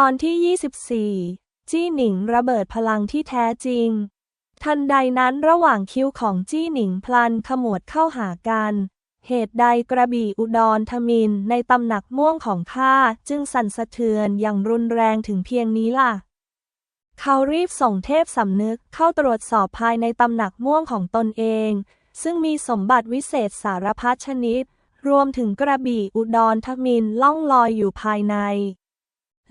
ตอนที่ 24 จี้หนิงระเบิดพลังที่แท้จริง ทันใดนั้นระหว่างคิ้วของจี้หนิงพลันขมวดเข้าหากัน เหตุใดกระบี่อุดรธมินในตำหนักม่วงของข้าจึงสั่นสะเทือนอย่างรุนแรงถึงเพียงนี้ล่ะ เขารีบส่งเทพสำนึกเข้าตรวจสอบภายในตำหนักม่วงของตนเอง ซึ่งมีสมบัติวิเศษสารพัดชนิด รวมถึงกระบี่อุดรธมินล่องลอยอยู่ภายใน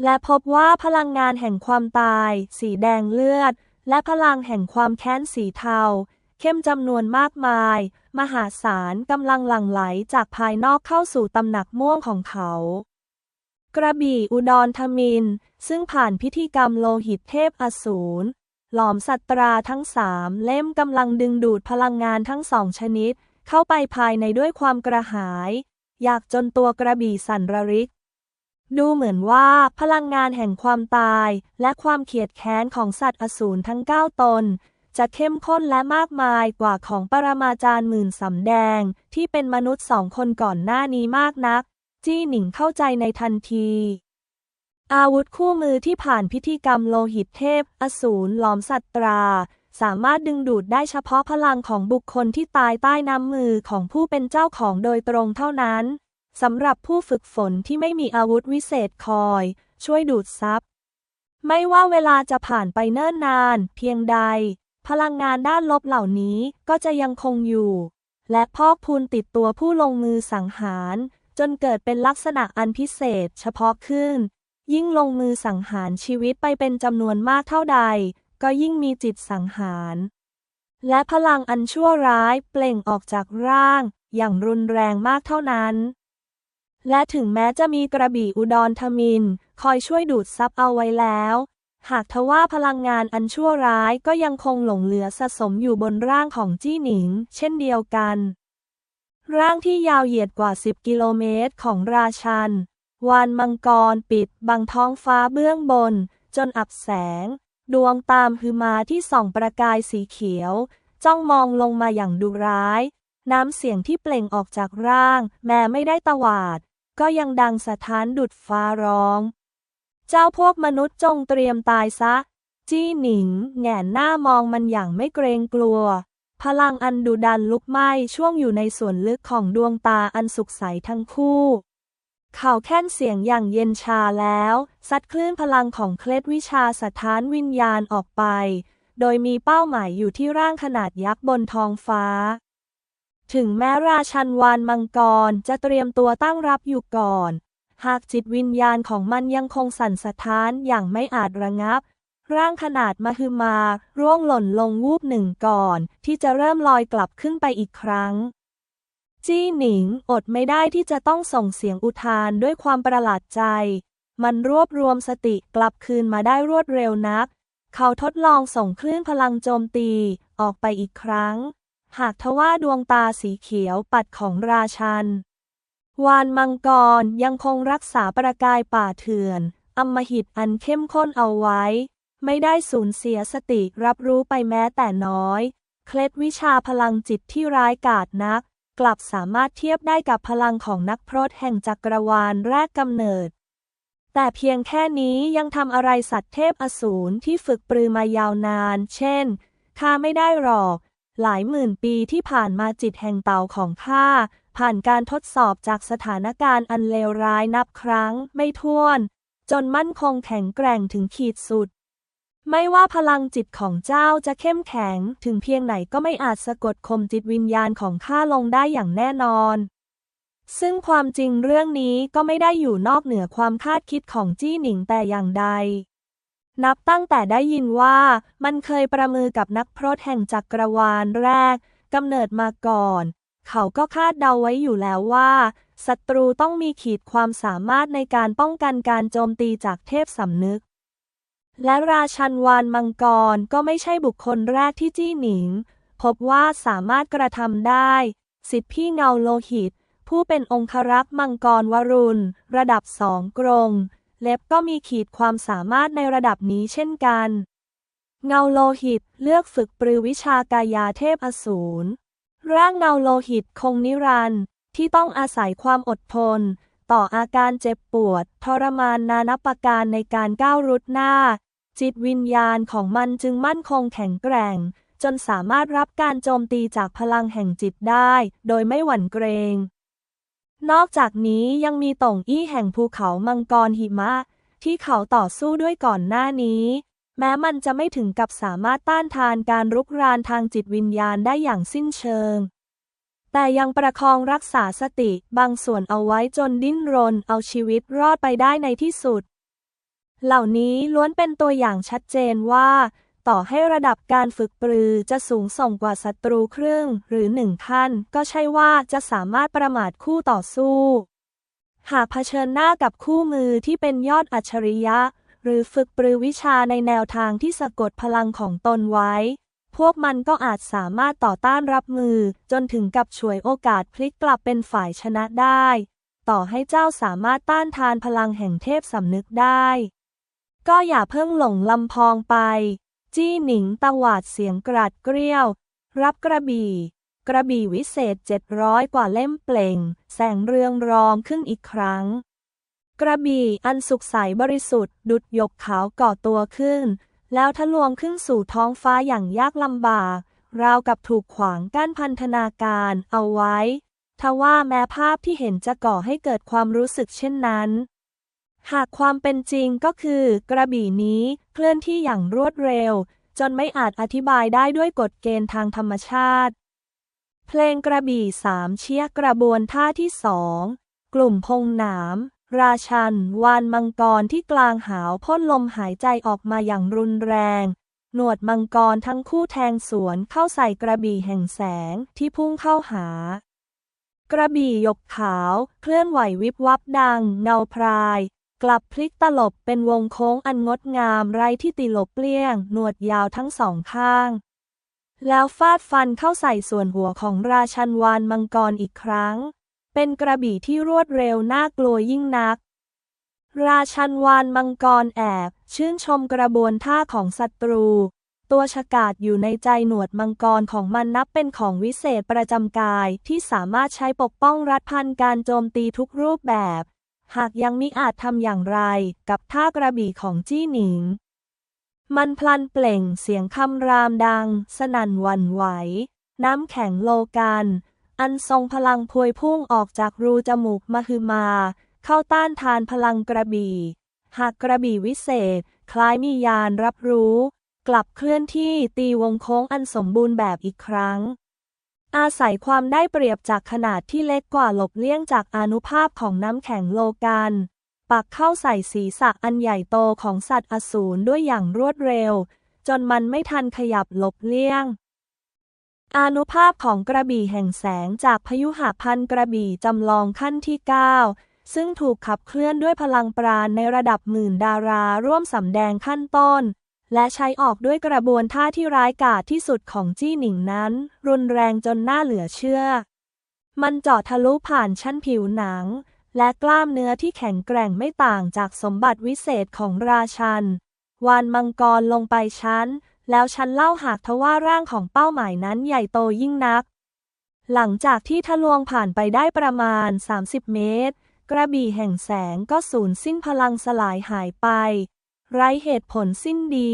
และพบว่าพลังงานแห่งความตาย สีแดงเลือด และพลังแห่งความแค้นสีเทา เข้มจำนวนมากมาย มหาศาลกำลังหลั่งไหลจากภายนอกเข้าสู่ตำหนักม่วงของเขา กระบี่อุดรธมิน ซึ่งผ่านพิธีกรรมโลหิตเทพอสูรหลอมสัตราทั้งสามเล่มกำลังดึงดูดพลังงานทั้งสองชนิด เข้าไปภายในด้วยความกระหาย อยากจนตัวกระบี่สั่นระริก ดูเหมือนว่าพลังงานแห่งความตายและความเขียดแค้นของสัตว์อสูรทั้งเก้าตน จะเข้มข้นและมากมายกว่าของปรมาจารย์หมื่นสำแดง ที่เป็นมนุษย์สองคนก่อนหน้านี้มากนัก จี้หนิงเข้าใจในทันที อาวุธคู่มือที่ผ่านพิธีกรรมโลหิตเทพ อสูรหลอมสัตรา สามารถดึงดูดได้เฉพาะพลังของบุคคลที่ตายใต้น้ำมือของผู้เป็นเจ้าของโดยตรงเท่านั้น สำหรับผู้ฝึกฝนที่ไม่มีอาวุธวิเศษคอย ช่วยดูดซับไม่ว่าเวลาจะผ่านไปเนิ่นนาน เพียงใด พลังงานด้านลบเหล่านี้ก็จะยังคงอยู่ และพอกพูนติดตัวผู้ลงมือสังหาร จนเกิดเป็นลักษณะอันพิเศษเฉพาะขึ้น ยิ่งลงมือสังหารชีวิตไปเป็นจำนวนมากเท่าใด ก็ยิ่งมีจิตสังหาร และพลังอันชั่วร้ายเปล่งออกจากร่าง อย่างรุนแรงมากเท่านั้น และถึงแม้จะมีกระบี่อุดรธมิน คอยช่วยดูดซับเอาไว้แล้ว หากทว่าพลังงานอันชั่วร้ายก็ยังคงหลงเหลือสะสมอยู่บนร่างของจี้หนิง เช่นเดียวกัน ร่างที่ยาวเหยียดกว่า 10 กิโลเมตรของราชัน วานมังกรปิดบังท้องฟ้าเบื้องบน จนอับแสง ดวงตามคือมาที่ส่องประกายสีเขียว จ้องมองลงมาอย่างดุร้าย น้ำเสียงที่เปล่งออกจากร่าง แม้ไม่ได้ตวาด ก็ยังดังสะท้านดุดฟ้าร้อง เจ้าพวกมนุษย์จงเตรียมตายซะ จี้หนิงแงนหน้ามองมันอย่างไม่เกรงกลัว พลังอันดุดันลุกไหม้ช่วงอยู่ในส่วนลึกของดวงตาอันสุขใสทั้งคู่เขาแค่นเสียงอย่างเย็นชาแล้ว ซัดคลื่นพลังของเคล็ดวิชาสถานวิญญาณออกไป โดยมีเป้าหมายอยู่ที่ร่างขนาดยักษ์บนท้องฟ้า ถึงแม้ราชันวานมังกรจะเตรียมตัวตั้งรับอยู่ก่อน หากจิตวิญญาณของมันยังคงสั่นสะท้านอย่างไม่อาจระงับ ร่างขนาดมหึมาร่วงหล่นลงวูบหนึ่งก่อน ที่จะเริ่มลอยกลับขึ้นไปอีกครั้ง จี้หนิงอดไม่ได้ที่จะต้องส่งเสียงอุทานด้วยความประหลาดใจ มันรวบรวมสติกลับคืนมาได้รวดเร็วนัก เขาทดลองส่งคลื่นพลังโจมตีออกไปอีกครั้ง หากทว่าดวงตาสีเขียวปัดของราชัน วานมังกรยังคงรักษาประกายป่าเถื่อน อมหิตอันเข้มข้นเอาไว้ ไม่ได้สูญเสียสติรับรู้ไปแม้แต่น้อย เคล็ดวิชาพลังจิตที่ร้ายกาจนัก กลับสามารถเทียบได้กับพลังของนักพรตแห่งจักรวาลแรกกำเนิด แต่เพียงแค่นี้ยังทำอะไรสัตว์เทพอสูรที่ฝึกปรือมายาวนาน เช่นข้าไม่ได้หรอก หลายหมื่นปีที่ผ่านมาจิตแห่งเต่าของข้าผ่านการทดสอบจากสถานการณ์อันเลวร้ายนับครั้งไม่ถ้วน จนมั่นคงแข็งแกร่งถึงขีดสุด ไม่ว่าพลังจิตของเจ้าจะเข้มแข็งถึงเพียงไหนก็ไม่อาจสะกดข่มจิตวิญญาณของข้าลงได้อย่างแน่นอน ซึ่งความจริงเรื่องนี้ก็ไม่ได้อยู่นอกเหนือความคาดคิดของจี้หนิงแต่อย่างใด นับตั้งแต่ได้ยินว่ามันเคยประมือกับนักพรตแห่งจักรวาลแรกกำเนิดมาก่อน เขาก็คาดเดาไว้อยู่แล้วว่าศัตรูต้องมีขีดความสามารถในการป้องกันการโจมตีจากเทพสำนึก และราชันวานมังกรก็ไม่ใช่บุคคลแรกที่จี้หนิง พบว่าสามารถกระทำได้ สิทธิพี่เงาโลหิต ผู้เป็นองครักษ์มังกรวรุณ ระดับสองกรง เล็บก็มีขีดความสามารถในระดับนี้เช่นกัน เงาโลหิตเลือกฝึกปรือวิชากายาเทพอสูร ร่างเงาโลหิตคงนิรันดร์ที่ต้องอาศัยความอดทน ต่ออาการเจ็บปวด ทรมานนานับประการในการก้าวรุดหน้า จิตวิญญาณของมันจึงมั่นคงแข็งแกร่ง จนสามารถรับการโจมตีจากพลังแห่งจิตได้ โดยไม่หวั่นเกรง นอกจากนี้ยังมีต่งอี้แห่งภูเขามังกรหิมะ ที่เขาต่อสู้ด้วยก่อนหน้านี้ แม้มันจะไม่ถึงกับสามารถต้านทานการรุกรานทางจิตวิญญาณได้อย่างสิ้นเชิง แต่ยังประคองรักษาสติบางส่วนเอาไว้จนดิ้นรนเอาชีวิตรอดไปได้ในที่สุด เหล่านี้ล้วนเป็นตัวอย่างชัดเจนว่า ต่อให้ระดับการฝึกปรือจะสูงส่งกว่าศัตรูครึ่งหรือหนึ่งขั้น ก็ใช่ว่าจะสามารถประมาทคู่ต่อสู้ หากเผชิญหน้ากับคู่มือที่เป็นยอดอัจฉริยะ หรือฝึกปรือวิชาในแนวทางที่สะกดพลังของตนไว้ พวกมันก็อาจสามารถต่อต้านรับมือ จนถึงกับฉวยโอกาสพลิกกลับเป็นฝ่ายชนะได้ ต่อให้เจ้าสามารถต้านทานพลังแห่งเทพสำนึกได้ ก็อย่าเพิ่งหลงลำพองไป จี้หนิงตวาดเสียงกราดเกรี้ยว รับกระบี่ กระบี่วิเศษเจ็ดร้อยกว่าเล่มเปล่ง แสงเรืองรองขึ้นอีกครั้ง กระบี่อันสุขใสบริสุทธิ์ ดุดหยกขาวก่อตัวขึ้น แล้วทะลวงขึ้นสู่ท้องฟ้าอย่างยากลำบาก ราวกับถูกขวางกั้นพันธนาการเอาไว้ทว่าแม้ภาพที่เห็นจะก่อให้เกิดความรู้สึกเช่นนั้น หากความเป็นจริงก็คือกระบี่นี้เคลื่อนที่อย่างรวดเร็ว จนไม่อาจอธิบายได้ด้วยกฎเกณฑ์ทางธรรมชาติ เพลงกระบี่สามเชียกระบวนท่าที่สองกลุ่มพงหนาม ราชัน วานมังกรที่กลางหาวพ่นลมหายใจออกมาอย่างรุนแรง หนวดมังกรทั้งคู่แทงสวนเข้าใส่กระบี่แห่งแสงที่พุ่งเข้าหากระบี่หยกขาว เคลื่อนไหววิบวับดัง เงาพราย กลับพลิกตลบเป็นวงโค้งอันงดงามไร้ที่ติหลบเลี่ยง หนวดยาวทั้งสองข้าง แล้วฟาดฟันเข้าใส่ส่วนหัวของราชันวานมังกรอีกครั้ง เป็นกระบี่ที่รวดเร็วน่ากลัวยิ่งนัก ราชันวานมังกรแอบ ชื่นชมกระบวนท่าของศัตรู ตัวฉกาจอยู่ในใจหนวดมังกรของมันนับเป็นของวิเศษประจำกายที่สามารถใช้ปกป้องรัดพันการโจมตีทุกรูปแบบ หากยังมิอาจทำอย่างไรกับท่ากระบี่ของจี้หนิง มันพลันเปล่งเสียงคำรามดัง สนั่นวันไหว น้ำแข็งโลกัน อันทรงพลังพวยพุ่งออกจากรูจมูกมหึมา เข้าต้านทานพลังกระบี่ หากกระบี่วิเศษ คล้ายมียานรับรู้ กลับเคลื่อนที่ตีวงโค้งอันสมบูรณ์แบบอีกครั้ง อาศัยความได้เปรียบจากขนาดที่เล็กกว่าหลบเลี่ยงจากอนุภาพของน้ำแข็งโลกันปักเข้าใส่ศีรษะอันใหญ่โตของสัตว์อสูรด้วยอย่างรวดเร็ว จนมันไม่ทันขยับหลบเลี่ยง อนุภาพของกระบี่แห่งแสงจากพยุหพันกระบี่จำลองขั้นที่ 9 ซึ่งถูกขับเคลื่อนด้วยพลังปราณในระดับหมื่นดาราร่วมสำแดงขั้นต้น และใช้ออกด้วยกระบวนท่าที่ร้ายกาจที่สุดของจี้หนิงนั้น รุนแรงจนน่าเหลือเชื่อ มันเจาะทะลุผ่านชั้นผิวหนัง และกล้ามเนื้อที่แข็งแกร่งไม่ต่างจากสมบัติวิเศษของราชัน วานมังกรลงไปชั้น แล้วฉันเล่าหากทว่าร่างของเป้าหมายนั้นใหญ่โตยิ่งนัก หลังจากที่ทะลวงผ่านไปได้ประมาณ 30 เมตร กระบี่แห่งแสงก็สูญสิ้นพลังสลายหายไป ไร้เหตุผลสิ้นดี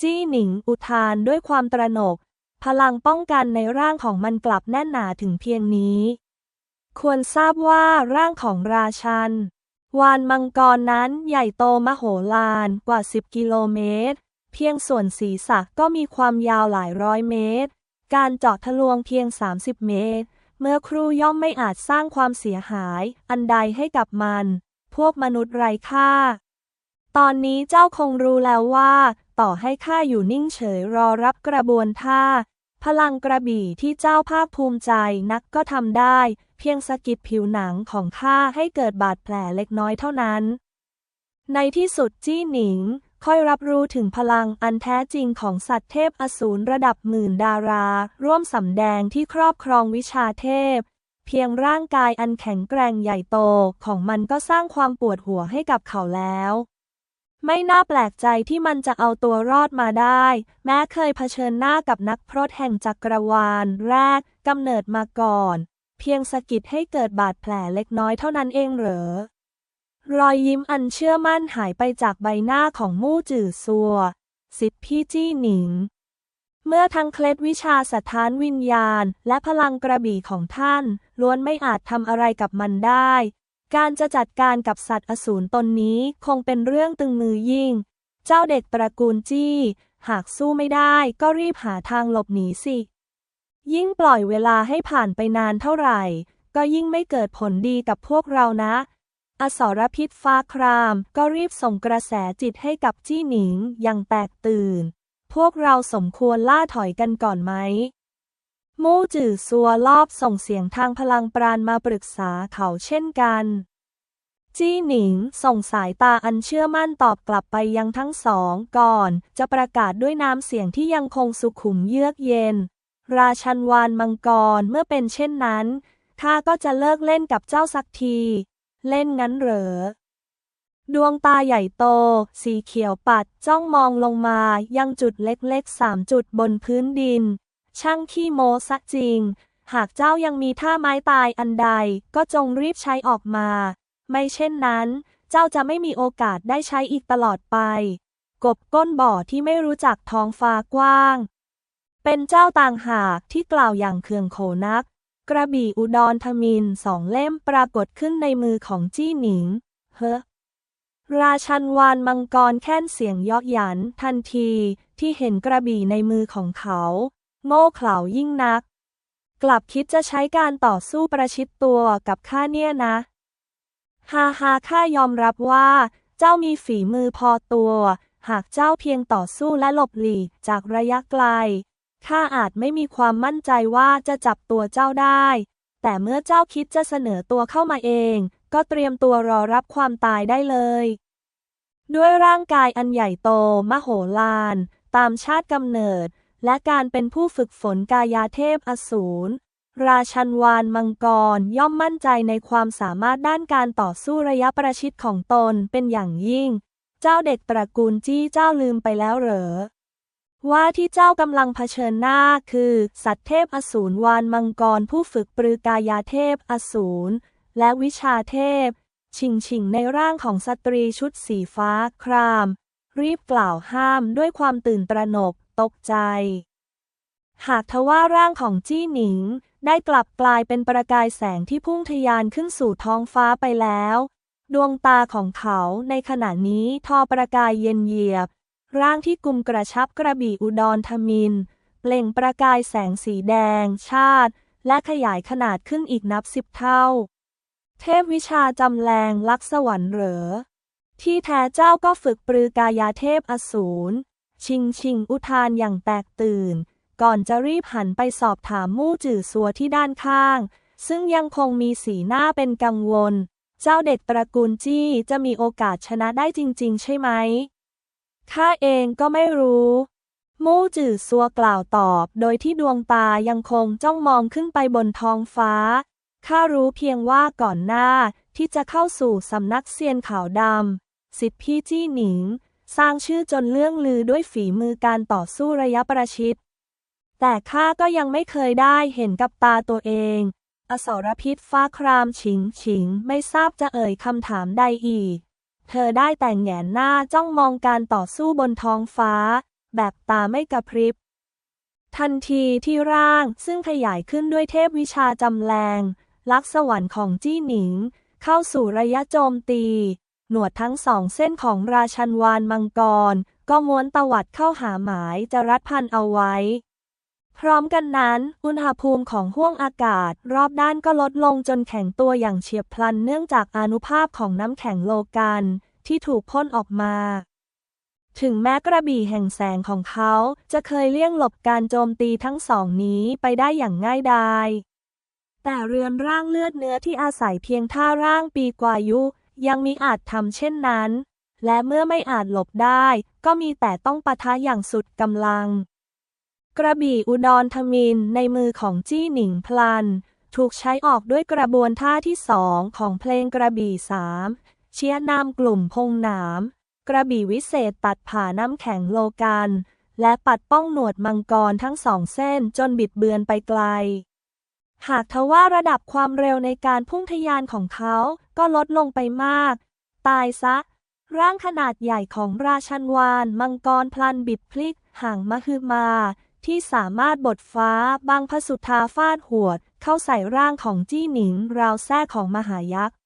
จี้หนิงอุทานด้วยความตระหนก พลังป้องกันในร่างของมันกลับแน่นหนาถึงเพียงนี้ ควรทราบว่าร่างของราชัน วานมังกรนั้นใหญ่โตมโหฬารกว่า 10 กิโลเมตร เพียงส่วนศีรษะก็มีความยาวหลายร้อยเมตร การเจาะทะลวงเพียง 30 เมตร เมื่อครูย่อมไม่อาจสร้างความเสียหาย อันใดให้กับมัน พวกมนุษย์ไร้ค่า ตอนนี้เจ้าคงรู้แล้วว่า ต่อให้ข้าอยู่นิ่งเฉยรอรับกระบวนท่า พลังกระบี่ที่เจ้าภาคภูมิใจนักก็ทำได้ เพียงสะกิดผิวหนังของข้าให้เกิดบาดแผลเล็กน้อยเท่านั้น ในที่สุดจี้หนิง ค่อยรับรู้ถึงพลังอันแท้จริงของสัตว์เทพอสูรระดับหมื่นดารา ร่วมสำแดงที่ครอบครองวิชาเทพเพียงร่างกายอันแข็งแกร่งใหญ่โตของมันก็สร้างความปวดหัวให้กับเขาแล้ว ไม่น่าแปลกใจที่มันจะเอาตัวรอดมาได้ แม้เคยเผชิญหน้ากับนักพรตแห่งจักรวาลแรกกำเนิดมาก่อน เพียงสะกิดให้เกิดบาดแผลเล็กน้อยเท่านั้นเองเหรอ รอยยิ้มอันเชื่อมั่นหายไปจากใบหน้าของมู่จื่อซัวสิทธิพี่จี้หนิง เมื่อทั้งเคล็ดวิชาสถานวิญญาณ และพลังกระบี่ของท่าน ล้วนไม่อาจทำอะไรกับมันได้ การจะจัดการกับสัตว์อสูรตนนี้คงเป็นเรื่องตึงมือยิ่ง เจ้าเด็กตระกูลจี้ หากสู้ไม่ได้ก็รีบหาทางหลบหนีสิ ยิ่งปล่อยเวลาให้ผ่านไปนานเท่าไหร่ ก็ยิ่งไม่เกิดผลดีกับพวกเรานะ อสรพิษฟ้าครามก็รีบส่งกระแสจิตให้กับจี้หนิงอย่างแตกตื่น พวกเราสมควรล่าถอยกันก่อนไหม มู่จื่อซัวรอบส่งเสียงทางพลังปราณมาปรึกษาเขาเช่นกัน จี้หนิงส่งสายตาอันเชื่อมั่นตอบกลับไปยังทั้งสองก่อน จะประกาศด้วยน้ำเสียงที่ยังคงสุขุมเยือกเย็น ราชันวานมังกรเมื่อเป็นเช่นนั้นข้าก็จะเลิกเล่นกับเจ้าสักที เล่นงั้นเหรอ ดวงตาใหญ่โต สีเขียวปัดจ้องมองลงมายังจุดเล็กๆสามจุดบนพื้นดิน ช่างขี้โมซะจริง หากเจ้ายังมีท่าไม้ตายอันใด ก็จงรีบใช้ออกมา ไม่เช่นนั้น เจ้าจะไม่มีโอกาสได้ใช้อีกตลอดไป กบก้นบ่อที่ไม่รู้จักท้องฟ้ากว้าง เป็นเจ้าต่างหากที่กล่าวอย่างเคืองโขนัก กระบี่อุดรธมินสองเล่มปรากฏขึ้นในมือของจี้หนิง เฮ้อราชันวานมังกรแค่นเสียงยอกหยันทันทีที่เห็นกระบี่ในมือของเขา โง่เขลายิ่งนัก กลับคิดจะใช้การต่อสู้ประชิดตัวกับข้าเนี่ยนะ ฮาฮาข้ายอมรับว่า เจ้ามีฝีมือพอตัว หากเจ้าเพียงต่อสู้และหลบหลีกจากระยะไกล ข้าอาจไม่มีความมั่นใจว่าจะจับตัวเจ้าได้ แต่เมื่อเจ้าคิดจะเสนอตัวเข้ามาเอง ก็เตรียมตัวรอรับความตายได้เลย ด้วยร่างกายอันใหญ่โตมโหฬารตามชาติกำเนิด และการเป็นผู้ฝึกฝนกายาเทพอสูร ราชันวานมังกรย่อมมั่นใจในความสามารถด้านการต่อสู้ระยะประชิดของตนเป็นอย่างยิ่ง เจ้าเด็กตระกูลจี้เจ้าลืมไปแล้วเหรอ ว่าที่เจ้ากำลังเผชิญหน้าคือ สัตว์เทพอสูรวานมังกรผู้ฝึกปรือกายาเทพอสูร และวิชาเทพ ชิงชิงในร่างของสตรีชุดสีฟ้าคราม รีบกล่าวห้ามด้วยความตื่นตระหนกตกใจ หากทว่าร่างของจี้หนิง ได้กลับกลายเป็นประกายแสงที่พุ่งทะยานขึ้นสู่ท้องฟ้าไปแล้ว ดวงตาของเขาในขณะนี้ทอประกายเย็นเยียบ ร่างที่กุมกระชับกระบี่อุดรธมิน เปล่งประกายแสงสีแดง ชาติ และขยายขนาดขึ้นอีกนับสิบเท่า เทพวิชาจำแรงลักษวรรค์เหรอ ที่แท้เจ้าก็ฝึกปรือกายาเทพอสูร ชิงชิงอุทานอย่างแตกตื่น ก่อนจะรีบหันไปสอบถามมู่จื่อซัวที่ด้านข้าง ซึ่งยังคงมีสีหน้าเป็นกังวล เจ้าเด็กตระกูลจี้จะมีโอกาสชนะได้จริง ๆ ใช่ไหม ข้าเองก็ไม่รู้ มู่จื่อซัวกล่าวตอบ โดยที่ดวงตายังคงจ้องมองขึ้นไปบนท้องฟ้า ข้ารู้เพียงว่าก่อนหน้าที่จะเข้าสู่สำนักเซียนขาวดำ สิทธิพี่จี้หนิง สร้างชื่อจนเลื่องลือด้วยฝีมือการต่อสู้ระยะประชิด แต่ข้าก็ยังไม่เคยได้เห็นกับตาตัวเอง อสรพิษฟ้าครามฉิงฉิงไม่ทราบจะเอ่ยคำถามใดอีก เธอได้แต่แงนหน้าจ้องมองการต่อสู้บนท้องฟ้า แบบตาไม่กระพริบ ทันทีที่ร่างซึ่งขยายขึ้นด้วยเทพวิชาจำแรงลักษวรรค์ของจี้หนิง เข้าสู่ระยะโจมตี หนวดทั้งสองเส้นของราชันวานมังกร ก็ม้วนตวัดเข้าหาหมายจะรัดพันเอาไว้ พร้อมกันนั้น อุณหภูมิของห้วงอากาศ รอบด้านก็ลดลงจนแข็งตัวอย่างเฉียบพลันเนื่องจากอนุภาพของน้ำแข็งโลกัน ที่ถูกพ่นออกมาถึงแม้กระบี่แห่งแสงของเขาจะเคยเลี่ยงหลบการโจมตีทั้งสองนี้ไปได้อย่างง่ายดาย แต่เรือนร่างเลือดเนื้อที่อาศัยเพียงท่าร่างปีกว่ายุ ยังมีอาจทำเช่นนั้น และเมื่อไม่อาจหลบได้ ก็มีแต่ต้องปะทะอย่างสุดกำลัง กระบี่อุดรธมินในมือของจี้หนิงพลัน ถูกใช้ออกด้วยกระบวนท่าที่สองของเพลงกระบี่สามเชียร์นามกลุ่มพงหนาม กระบี่วิเศษตัดผ่าน้ำแข็งโลกัน และปัดป้องหนวดมังกรทั้งสองเส้นจนบิดเบือนไปไกลหากทว่าระดับความเร็วในการพุ่งทะยานของเขา ก็ลดลงไปมาก ตายซะ ร่างขนาดใหญ่ของราชันวานมังกรพลันบิดพลิกห่างมหึมา ที่สามารถบดฟ้าบางพสุธาฟาดหวด เข้าใส่ร่างของจี้หนิงราวแท้ของมหายักษ์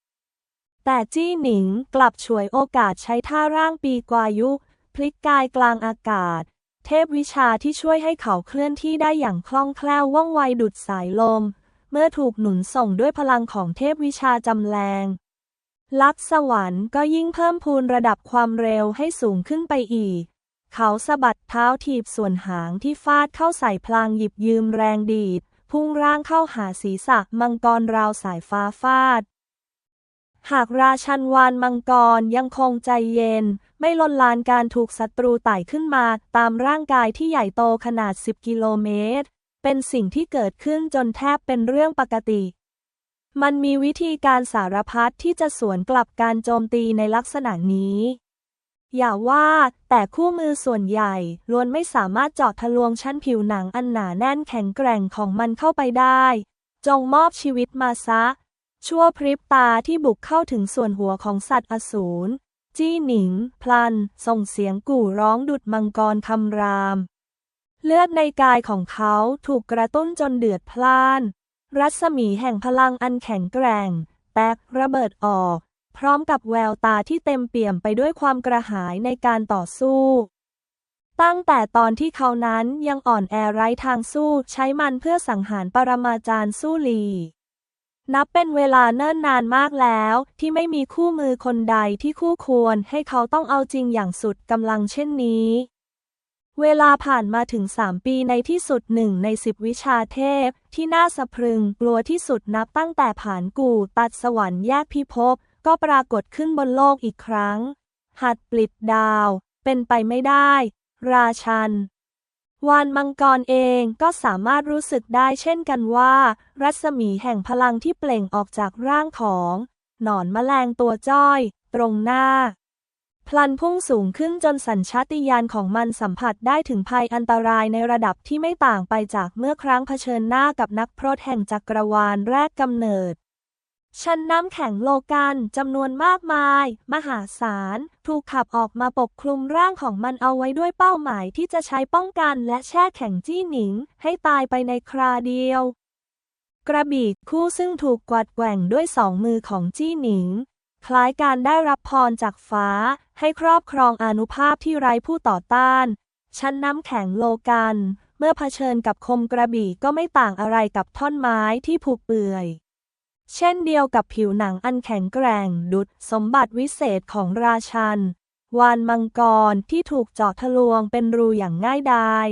แต่จี้หนิงกลับฉวยโอกาสใช้ท่าร่างปีกวายุพลิกกายกลางอากาศ เทพวิชาที่ช่วยให้เขาเคลื่อนที่ได้อย่างคล่องแคล่วว่องไวดุดสายลม เมื่อถูกหนุนส่งด้วยพลังของเทพวิชาจำแรง ลักษณ์สวรรค์ก็ยิ่งเพิ่มพูนระดับความเร็วให้สูงขึ้นไปอีก เขาสะบัดเท้าถีบส่วนหางที่ฟาดเข้าใส่พลางหยิบยืมแรงดีด พุ่งร่างเข้าหาศีรษะมังกรราวสายฟ้าฟาด หากราชันวานมังกรยังคงใจเย็น ไม่ลนลานการถูกศัตรูไต่ขึ้นมาตามร่างกายที่ใหญ่โตขนาด 10 กิโลเมตร เป็นสิ่งที่เกิดขึ้นจนแทบเป็นเรื่องปกติ มันมีวิธีการสารพัดที่จะสวนกลับการโจมตีในลักษณะนี้ อย่าว่าแต่คู่มือส่วนใหญ่ล้วนไม่สามารถเจาะทะลวงชั้นผิวหนังอันหนาแน่นแข็งแกร่งของมันเข้าไปได้ จงมอบชีวิตมาซะ ชั่วพริบตาที่บุกเข้าถึงส่วนหัวของสัตว์อสูรจี้หนิง พลัน ส่งเสียงกู่ร้องดุดมังกรคำราม เลือดในกายของเขาถูกกระตุ้นจนเดือดพล่าน รัศมีแห่งพลังอันแข็งแกร่ง แตกระเบิดออก พร้อมกับแววตาที่เต็มเปี่ยมไปด้วยความกระหายในการต่อสู้ ตั้งแต่ตอนที่เขานั้นยังอ่อนแอไร้ทางสู้ใช้มันเพื่อสังหารปรมาจารย์สู้ลี นับเป็นเวลาเนิ่นนานมากแล้วที่ไม่มีคู่มือคนใดที่คู่ควรให้เขาต้องเอาจริงอย่างสุดกำลังเช่นนี้ เวลาผ่านมาถึงสามปีในที่สุดหนึ่งในสิบวิชาเทพ ที่น่าสะพรึงกลัวที่สุดนับตั้งแต่ผ่านกู่ตัดสวรรค์แยกพิภพก็ปรากฏขึ้นบนโลกอีกครั้ง หัดปลิดดาว เป็นไปไม่ได้ ราชัน วานมังกรเองก็สามารถรู้สึกได้เช่นกันว่า รัศมีแห่งพลังที่เปล่งออกจากร่างของ หนอนแมลงตัวจ้อย ตรงหน้า พลันพุ่งสูงขึ้นจนสัญชาติญาณของมันสัมผัสได้ถึงภัยอันตรายในระดับที่ไม่ต่างไปจากเมื่อครั้งเผชิญหน้ากับนักพรตแห่งจักรวาลแรกกำเนิด ชั้นน้ำแข็งโลกันจำนวนมากมาย มหาศาล ถูกขับออกมาปกคลุมร่างของมันเอาไว้ด้วยเป้าหมายที่จะใช้ป้องกันและแช่แข็งจี้หนิง ให้ตายไปในคราเดียว กระบี่คู่ซึ่งถูกกวาดแกว่งด้วยสองมือของจี้หนิง คล้ายการได้รับพรจากฟ้า ให้ครอบครองอนุภาพที่ไร้ผู้ต่อต้าน ชั้นน้ำแข็งโลกัน เมื่อเผชิญกับคมกระบี่ก็ไม่ต่างอะไรกับท่อนไม้ที่ผุเปื่อย เช่นเดียวกับผิวหนังอันแข็งแกร่งดุดสมบัติวิเศษของราชัน วานมังกรที่ถูกเจาะทะลวงเป็นรูอย่างง่ายดาย